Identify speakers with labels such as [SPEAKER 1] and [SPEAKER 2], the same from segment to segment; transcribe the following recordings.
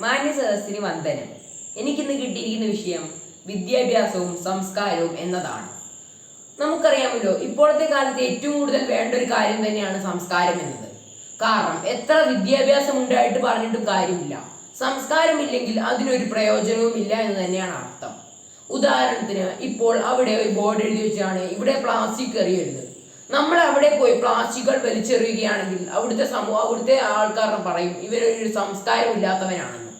[SPEAKER 1] മാന്യ സദസ്സിന് വന്ദനം. എനിക്കിന്ന് കിട്ടിയിരിക്കുന്ന വിഷയം വിദ്യാഭ്യാസവും സംസ്കാരവും എന്നതാണ്. നമുക്കറിയാമല്ലോ ഇപ്പോഴത്തെ കാലത്ത് ഏറ്റവും കൂടുതൽ വേണ്ട ഒരു കാര്യം തന്നെയാണ് സംസ്കാരം എന്നത്. കാരണം എത്ര വിദ്യാഭ്യാസം ഉണ്ടായിട്ട് പറഞ്ഞിട്ടും കാര്യമില്ല. സംസ്കാരമില്ലെങ്കിൽ അതിനൊരു പ്രയോജനവും ഇല്ല എന്ന് തന്നെയാണ് അർത്ഥം. ഉദാഹരണത്തിന് ഇപ്പോൾ അവിടെ ഒരു ബോർഡ് എഴുതി വെച്ചാണ് ഇവിടെ പ്ലാസ്റ്റിക് എറിയരുത് നമ്മൾ അവിടെ പോയി പ്ലാസ്റ്റിക്കുകൾ വലിച്ചെറിയുകയാണെങ്കിൽ അവിടുത്തെ സമൂഹം അവിടുത്തെ ആൾക്കാരെ പറയും ഇവരൊരു സംസ്കാരമില്ലാത്തവനാണെന്ന്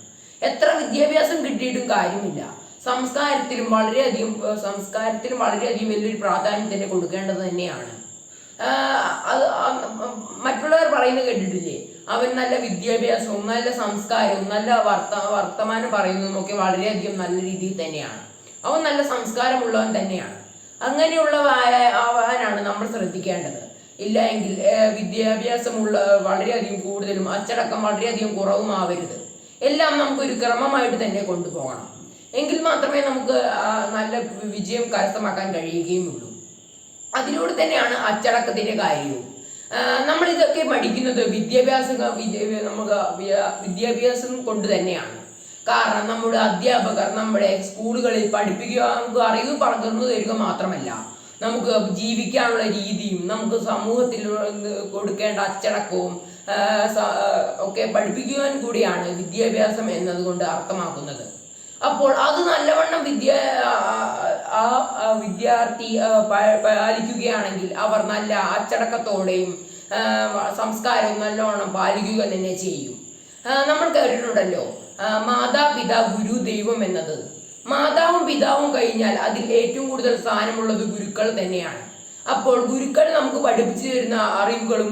[SPEAKER 1] എത്ര വിദ്യാഭ്യാസം കിട്ടിയിട്ടും കാര്യമില്ല. സംസ്കാരത്തിലും വളരെയധികം സംസ്കാരത്തിലും വളരെയധികം വലിയൊരു പ്രാധാന്യം തന്നെ കൊടുക്കേണ്ടത് തന്നെയാണ്. അത് മറ്റുള്ളവർ പറയുന്നത് കേട്ടിട്ടില്ലേ? അവൻ നല്ല വിദ്യാഭ്യാസവും നല്ല സംസ്കാരവും നല്ല വർത്ത വർത്തമാനം പറയുന്നതും ഒക്കെ വളരെയധികം നല്ല രീതിയിൽ തന്നെയാണ്. അവൻ നല്ല സംസ്കാരമുള്ളവൻ തന്നെയാണ്. അങ്ങനെയുള്ളവായ ആവാനാണ് നമ്മൾ ശ്രദ്ധിക്കേണ്ടത്. ഇല്ല എങ്കിൽ വിദ്യാഭ്യാസമുള്ള വളരെയധികം കൂടുതലും അച്ചടക്കം വളരെയധികം കുറവും ആവരുത് എല്ലാം നമുക്കൊരു ക്രമമായിട്ട് തന്നെ കൊണ്ടുപോകണം. എങ്കിൽ മാത്രമേ നമുക്ക് നല്ല വിജയം കരസ്ഥമാക്കാൻ കഴിയുകയുമുള്ളൂ. അതിലൂടെ തന്നെയാണ് അച്ചടക്കത്തിന്റെ കാര്യവും. നമ്മൾ ഇതൊക്കെ പഠിക്കുന്നത് വിദ്യാഭ്യാസം നമുക്ക് വിദ്യാഭ്യാസം കൊണ്ട് തന്നെയാണ്. കാരണം നമ്മുടെ അധ്യാപകർ നമ്മുടെ സ്കൂളുകളിൽ പഠിപ്പിക്കുക നമുക്ക് അറിവ് പറഞ്ഞു തരിക മാത്രമല്ല. നമുക്ക് ജീവിക്കാനുള്ള രീതിയും നമുക്ക് സമൂഹത്തിൽ കൊടുക്കേണ്ട അച്ചടക്കവും ഒക്കെ പഠിപ്പിക്കുവാൻ കൂടിയാണ് വിദ്യാഭ്യാസം എന്നതുകൊണ്ട് അർത്ഥമാക്കുന്നത്. അപ്പോൾ അത് നല്ലവണ്ണം വിദ്യ ആ വിദ്യാർത്ഥി പാലിക്കുകയാണെങ്കിൽ അവർ നല്ല അച്ചടക്കത്തോടെയും സംസ്കാരവും നല്ലവണ്ണം പാലിക്കുക തന്നെ ചെയ്യും. നമ്മൾ കേട്ടിട്ടുണ്ടല്ലോ മാതാപിതാ ഗുരു ദൈവം എന്നത്. മാതാവും പിതാവും കഴിഞ്ഞാൽ അതിൽ ഏറ്റവും കൂടുതൽ സ്ഥാനമുള്ളത് ഗുരുക്കൾ തന്നെയാണ്. അപ്പോൾ ഗുരുക്കൾ നമുക്ക് പഠിപ്പിച്ചു തരുന്ന അറിവുകളും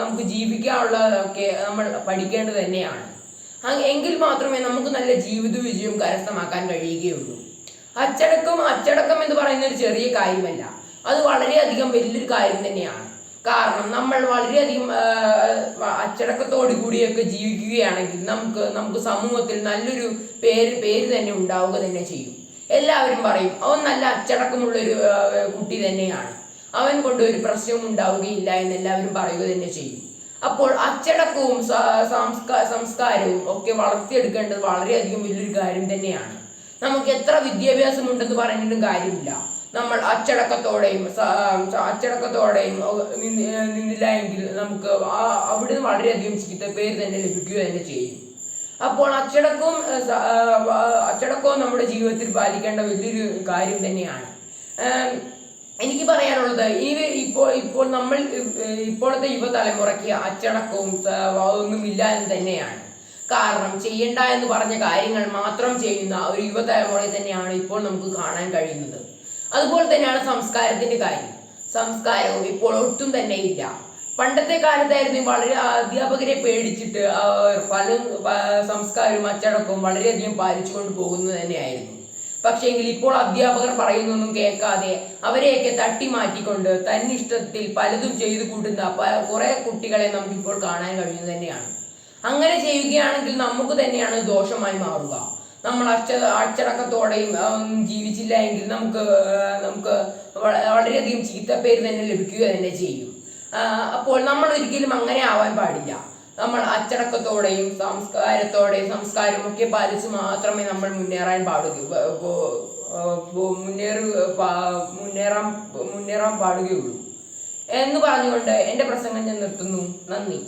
[SPEAKER 1] നമുക്ക് ജീവിക്കാനുള്ളതൊക്കെ നമ്മൾ പഠിക്കേണ്ടത് തന്നെയാണ്. എങ്കിൽ മാത്രമേ നമുക്ക് നല്ല ജീവിത വിജയം കരസ്ഥമാക്കാൻ കഴിയുകയുള്ളൂ. അച്ചടക്കം അച്ചടക്കം എന്ന് പറയുന്ന ഒരു ചെറിയ കാര്യമല്ല. അത് വളരെയധികം വലിയൊരു കാര്യം തന്നെയാണ്. കാരണം നമ്മൾ വളരെയധികം അച്ചടക്കത്തോടു കൂടിയൊക്കെ ജീവിക്കുകയാണെങ്കിൽ നമുക്ക് നമുക്ക് സമൂഹത്തിൽ നല്ലൊരു പേര് പേര് തന്നെ ഉണ്ടാവുക തന്നെ ചെയ്യും. എല്ലാവരും പറയും അവൻ നല്ല അച്ചടക്കമുള്ളൊരു കുട്ടി തന്നെയാണ്. അവൻ കൊണ്ട് ഒരു പ്രശ്നവും ഉണ്ടാവുകയില്ല എന്ന് എല്ലാവരും പറയുക തന്നെ ചെയ്യും. അപ്പോൾ അച്ചടക്കവും സംസ്കാരവും ഒക്കെ വളർത്തിയെടുക്കേണ്ടത് വളരെയധികം വലിയൊരു കാര്യം തന്നെയാണ്. നമുക്ക് എത്ര വിദ്യാഭ്യാസം ഉണ്ടെന്ന് പറഞ്ഞിട്ടും കാര്യമില്ല. നമ്മൾ അച്ചടക്കത്തോടെയും അച്ചടക്കത്തോടെയും നിന്നില്ല എങ്കിൽ നമുക്ക് ആ അവിടുന്ന് വളരെയധികം ചീത്ത പേര് തന്നെ ലഭിക്കുക തന്നെ ചെയ്യും. അപ്പോൾ അച്ചടക്കവും അച്ചടക്കവും നമ്മുടെ ജീവിതത്തിൽ പാലിക്കേണ്ട വലിയൊരു കാര്യം തന്നെയാണ്. എനിക്ക് പറയാനുള്ളത് ഈ ഇപ്പോൾ ഇപ്പോൾ നമ്മൾ ഇപ്പോഴത്തെ യുവതലമുറയ്ക്ക് അച്ചടക്കവും ഒന്നുമില്ല എന്ന് തന്നെയാണ്. കാരണം ചെയ്യണ്ട എന്ന് പറഞ്ഞ കാര്യങ്ങൾ മാത്രം ചെയ്യുന്ന ഒരു യുവതലമുറയെ തന്നെയാണ് ഇപ്പോൾ നമുക്ക് കാണാൻ കഴിയുന്നത്. അതുപോലെ തന്നെയാണ് സംസ്കാരത്തിന്റെ കാര്യം. സംസ്കാരവും ഇപ്പോൾ ഒട്ടും തന്നെ ഇല്ല. പണ്ടത്തെ കാലത്തായിരുന്നു വളരെ അധ്യാപകരെ പേടിച്ചിട്ട് പല സംസ്കാരവും അച്ചടക്കവും വളരെയധികം പാലിച്ചുകൊണ്ട് പോകുന്നത് തന്നെയായിരുന്നു. പക്ഷേങ്കിൽ ഇപ്പോൾ അധ്യാപകർ പറയുന്നൊന്നും കേൾക്കാതെ അവരെയൊക്കെ തട്ടി മാറ്റിക്കൊണ്ട് തന്നിഷ്ടത്തിൽ പലതും ചെയ്തു കൂട്ടുന്ന കുറെ കുട്ടികളെ നമുക്കിപ്പോൾ കാണാൻ കഴിയുന്നത് തന്നെയാണ്. അങ്ങനെ ചെയ്യുകയാണെങ്കിൽ നമുക്ക് തന്നെയാണ് ദോഷമായി മാറുക. നമ്മൾ അച്ച അച്ചടക്കത്തോടെയും ജീവിച്ചില്ല എങ്കിൽ നമുക്ക് നമുക്ക് വള- വളരെയധികം ചീത്തപ്പേര് തന്നെ ലഭിക്കുക തന്നെ ചെയ്യും. അപ്പോൾ നമ്മൾ ഒരിക്കലും അങ്ങനെ ആവാൻ പാടില്ല. നമ്മൾ അച്ചടക്കത്തോടെയും സംസ്കാരത്തോടെയും സംസ്കാരമൊക്കെ പാലിച്ച് മാത്രമേ നമ്മൾ മുന്നേറാൻ പാടുകയുള്ളൂ മുന്നേറു മുന്നേറാൻ മുന്നേറാൻ പാടുകയുള്ളൂ. എന്ന് പറഞ്ഞുകൊണ്ട് എന്റെ പ്രസംഗം ഞാൻ നിർത്തുന്നു. നന്ദി.